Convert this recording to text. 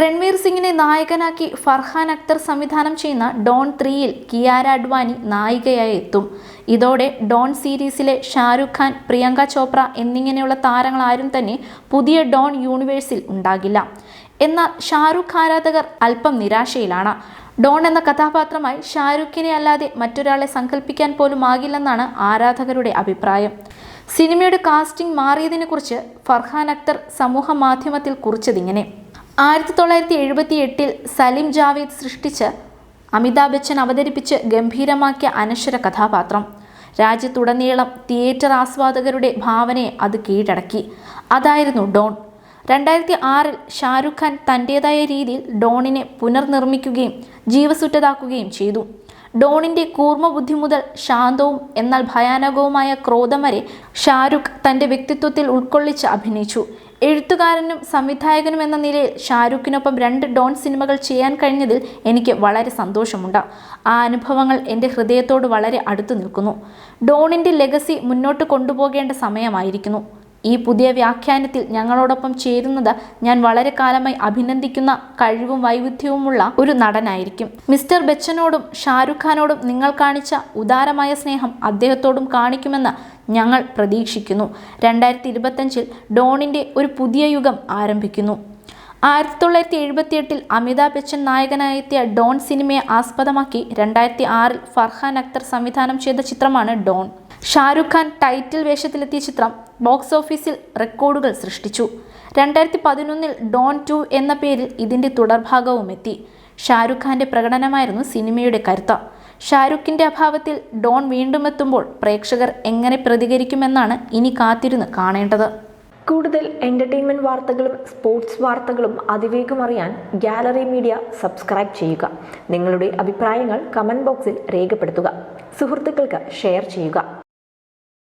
രൺവീർ സിംഗിനെ നായകനാക്കി ഫർഹാൻ അക്തർ സംവിധാനം ചെയ്യുന്ന ഡോൺ ത്രീയിൽ കിയാര അഡ്വാനി നായികയായി എത്തും. ഇതോടെ ഡോൺ സീരീസിലെ ഷാരൂഖ് ഖാൻ പ്രിയങ്ക ചോപ്ര എന്നിങ്ങനെയുള്ള താരങ്ങൾ ആരും തന്നെ പുതിയ ഡോൺ യൂണിവേഴ്സിൽ ഉണ്ടാകില്ല. എന്നാൽ ഷാരൂഖ് ആരാധകർ അല്പം നിരാശയിലാണ്. ഡോൺ എന്ന കഥാപാത്രമായി ഷാരൂഖിനെ അല്ലാതെ മറ്റൊരാളെ സങ്കല്പിക്കാൻ പോലും ആകില്ലെന്നാണ് ആരാധകരുടെ അഭിപ്രായം. സിനിമയുടെ കാസ്റ്റിംഗ് മാറിയതിനെക്കുറിച്ച് ഫർഹാൻ അക്തർ സമൂഹ മാധ്യമത്തിൽ കുറിച്ചതിങ്ങനെ. ആയിരത്തി തൊള്ളായിരത്തി എഴുപത്തി എട്ടിൽ സലിം ജാവേദ് സൃഷ്ടിച്ച് അമിതാഭ് ബച്ചൻ അവതരിപ്പിച്ച് ഗംഭീരമാക്കിയ അനശ്വര കഥാപാത്രം. രാജ്യത്തുടനീളം തിയേറ്റർ ആസ്വാദകരുടെ ഭാവനയെ അത് കീഴടക്കി. അതായിരുന്നു ഡോൺ. രണ്ടായിരത്തി ആറിൽ ഷാരൂഖ് ഖാൻ തന്റേതായ രീതിയിൽ ഡോണിനെ പുനർനിർമ്മിക്കുകയും ജീവസുറ്റതാക്കുകയും ചെയ്തു. ഡോണിന്റെ കൂർമ്മ ബുദ്ധി മുതൽ ശാന്തവും എന്നാൽ ഭയാനകവുമായ ക്രോധം വരെ ഷാരൂഖ് തന്റെ വ്യക്തിത്വത്തിൽ ഉൾക്കൊള്ളിച്ച് അഭിനയിച്ചു. എഴുത്തുകാരനും സംവിധായകനും എന്ന നിലയിൽ ഷാരൂഖിനൊപ്പം രണ്ട് ഡോൺ സിനിമകൾ ചെയ്യാൻ കഴിഞ്ഞതിൽ എനിക്ക് വളരെ സന്തോഷമുണ്ട്. ആ അനുഭവങ്ങൾ എന്റെ ഹൃദയത്തോട് വളരെ അടുത്തു നിൽക്കുന്നു. ഡോണിന്റെ ലെഗസി മുന്നോട്ട് കൊണ്ടുപോകേണ്ട സമയമായിരിക്കുന്നു. ഈ പുതിയ വ്യാഖ്യാനത്തിൽ ഞങ്ങളോടൊപ്പം ചേരുന്നത് ഞാൻ വളരെ കാലമായി അഭിനന്ദിക്കുന്ന കഴിവും വൈവിധ്യവുമുള്ള ഒരു നടനായിരിക്കും. മിസ്റ്റർ ബച്ചനോടും ഷാരൂഖ് ഖാനോടും നിങ്ങൾ കാണിച്ച ഉദാരമായ സ്നേഹം അദ്ദേഹത്തോടും കാണിക്കുമെന്ന് ഞങ്ങൾ പ്രതീക്ഷിക്കുന്നു. രണ്ടായിരത്തി ഇരുപത്തഞ്ചിൽ ഡോണിന്റെ ഒരു പുതിയ യുഗം ആരംഭിക്കുന്നു. ആയിരത്തി തൊള്ളായിരത്തി എഴുപത്തിയെട്ടിൽ അമിതാഭ് ബച്ചൻ നായകനായെത്തിയ ഡോൺ സിനിമയെ ആസ്പദമാക്കി രണ്ടായിരത്തി ആറിൽ ഫർഹാൻ അക്തർ സംവിധാനം ചെയ്ത ചിത്രമാണ് ഡോൺ. ഷാരൂഖ് ഖാൻ ടൈറ്റിൽ വേഷത്തിലെത്തിയ ചിത്രം ബോക്സ് ഓഫീസിൽ റെക്കോർഡുകൾ സൃഷ്ടിച്ചു. രണ്ടായിരത്തി പതിനൊന്നിൽ ഡോൺ ടു എന്ന പേരിൽ ഇതിന്റെ തുടർഭാഗവും എത്തി. ഷാരൂഖ് ഖാന്റെ പ്രകടനമായിരുന്നു സിനിമയുടെ കരുത്ത്. ഷാരുഖിന്റെ അഭാവത്തിൽ ഡോൺ വീണ്ടും എത്തുമ്പോൾ പ്രേക്ഷകർ എങ്ങനെ പ്രതികരിക്കുമെന്നാണ് ഇനി കാത്തിരുന്ന് കാണേണ്ടത്. കൂടുതൽ എന്റർടൈൻമെന്റ് വാർത്തകളും സ്പോർട്സ് വാർത്തകളും അതിവേഗം അറിയാൻ ഗാലറി മീഡിയ സബ്സ്ക്രൈബ് ചെയ്യുക. നിങ്ങളുടെ അഭിപ്രായങ്ങൾ കമന്റ് ബോക്സിൽ രേഖപ്പെടുത്തുക. സുഹൃത്തുക്കൾക്ക് ഷെയർ ചെയ്യുക.